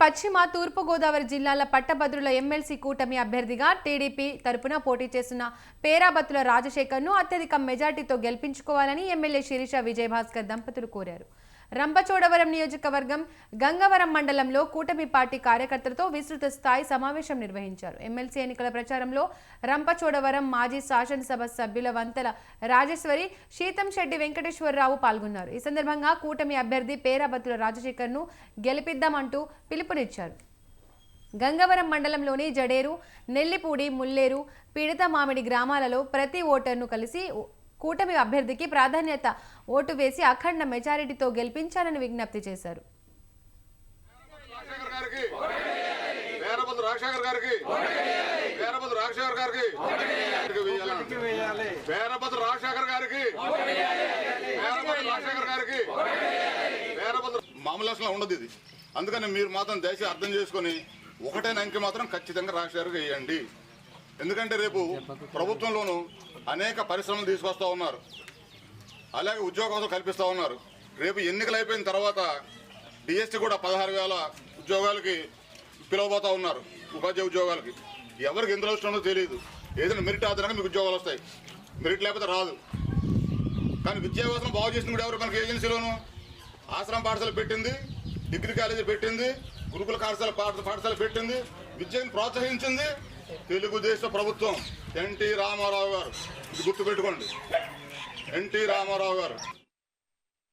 పశ్చిమ తూర్పు గోదావరి జిల్లాల పట్టభద్రుల ఎమ్మెల్సీ కూటమి అభ్యర్థిగా టీడీపీ తరపున పోటీ చేస్తున్న పేరాబత్తుల రాజశేఖర్ను అత్యధిక మెజార్టీతో గెలిపించుకోవాలని ఎమ్మెల్యే శిరీష విజయభాస్కర్ దంపతులు కోరారు. రంపచోడవరం నియోజకవర్గం గంగవరం మండలంలో కూటమి పార్టీ కార్యకర్తలతో విస్తృత స్థాయి సమావేశం నిర్వహించారు. ఎమ్మెల్సీ ఎన్నికల ప్రచారంలో రంపచోడవరం మాజీ శాసనసభ సభ్యుల వంతల రాజేశ్వరి శీతం శెట్టి వెంకటేశ్వరరావు పాల్గొన్నారు. ఈ సందర్భంగా కూటమి అభ్యర్థి పేరాబత్తుల రాజశేఖర్ను గెలిపిద్దామంటూ పిలుపునిచ్చారు. గంగవరం మండలంలోని జడేరు నెల్లిపూడి ముల్లేరు పిడత మామిడి గ్రామాలలో ప్రతి ఓటర్ను కలిసి కూటమి అభ్యర్థికి ప్రాధాన్యత ఓటు వేసి అఖండ మెజారిటీతో గెలిపించాలని విజ్ఞప్తి చేశారు. రాజశేఖర్ గారికి వీరభద్ర రాజశేఖర్ గారికి వీరభద్ర రాజశేఖర్ గారికి వీరభద్ర రాజశేఖర్ గారికి వీరభద్ర మామూలు అసలు ఉండదు ఇది. అందుకని మీరు మాత్రం దయచేసి అర్థం చేసుకొని ఒకటే అంకె మాత్రం ఖచ్చితంగా రాజశేఖర్ వేయండి. ఎందుకంటే రేపు ప్రభుత్వంలోనూ అనేక పరిశ్రమలు తీసుకొస్తూ ఉన్నారు. అలాగే ఉద్యోగాలు కల్పిస్తూ ఉన్నారు. రేపు ఎన్నికలు అయిపోయిన తర్వాత డిఎస్టీ కూడా పదహారు వేల ఉద్యోగాలకి పిలవబోతూ ఉన్నారు ఉపాధ్యాయ ఉద్యోగాలకి. ఎవరికి ఎందులో వస్తుందో తెలియదు ఏదైనా మెరిట్ ఆధారంగా మీకు ఉద్యోగాలు వస్తాయి. మెరిట్ లేకపోతే రాదు. కానీ విద్యా బాగు చేసింది కూడా ఎవరు? మనకి ఏజెన్సీలోను. ఆశ్రమ పాఠశాల పెట్టింది డిగ్రీ కాలేజీ పెట్టింది గురుకుల పాఠశాల పాఠశాల పెట్టింది విద్యను ప్రోత్సహించింది తెలుగుదేశం ప్రభుత్వం ఎన్టీ రామారావు గారు. గుర్తుపెట్టుకోండి. ఎన్టీ రామారావు గారు.